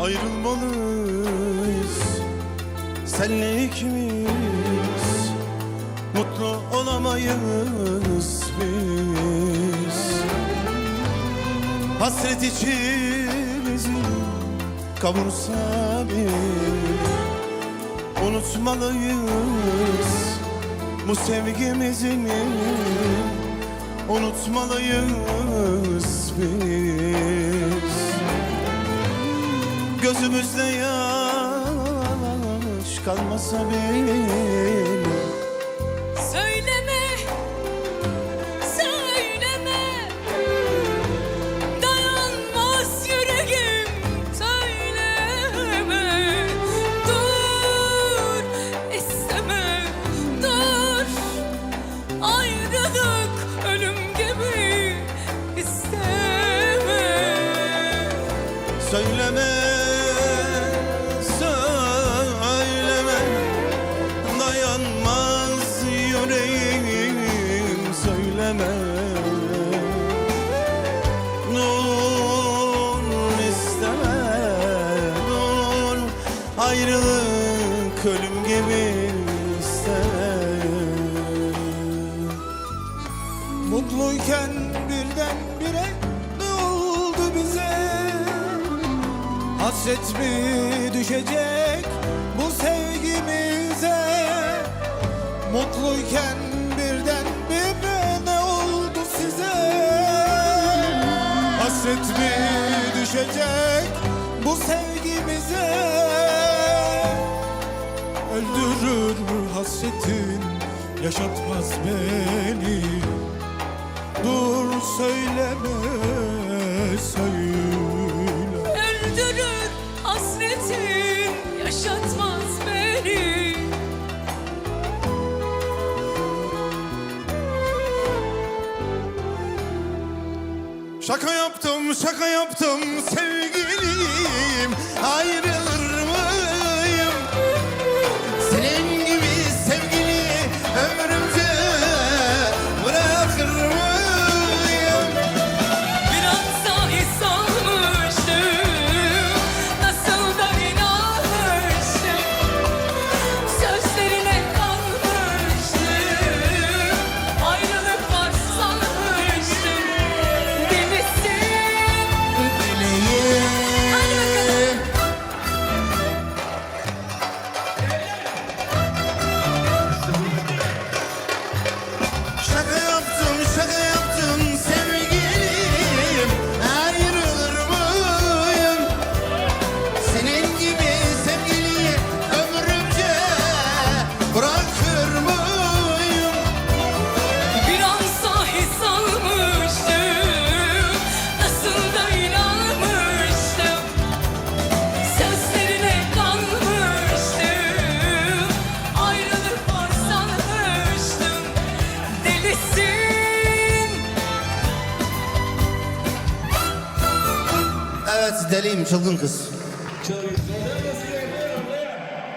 ayrılmalıyız. Senle ikimiz mutlu olamayız biz. Hasret içimizi kavursa bir Unutmalıyız. Bu sevgimizi Unutmalıyız biz Gözümüzde yaş kalmasa bile. Söyleme, söyleme. Dayanmaz yüreğim söyleme. Dur, isteme, dur. Ayrılık ölüm gibi isteme. Söyleme, söyleme söyleme Dur isteme, dur Ayrılık ölüm gibi isteme Mutluyken birdenbire ne oldu bize? Hasret mi düşecek bu sevgimize? Mutluyken düşecek bu sevgimize? Öldürür hasretin? Yaşatmaz beni. Dur söyleme söyle. Öldürür hasretin? Yaşatmaz beni Şaka yaptım, şaka yaptım sevgilim Ayrılır Evet deliyim çılgın kız.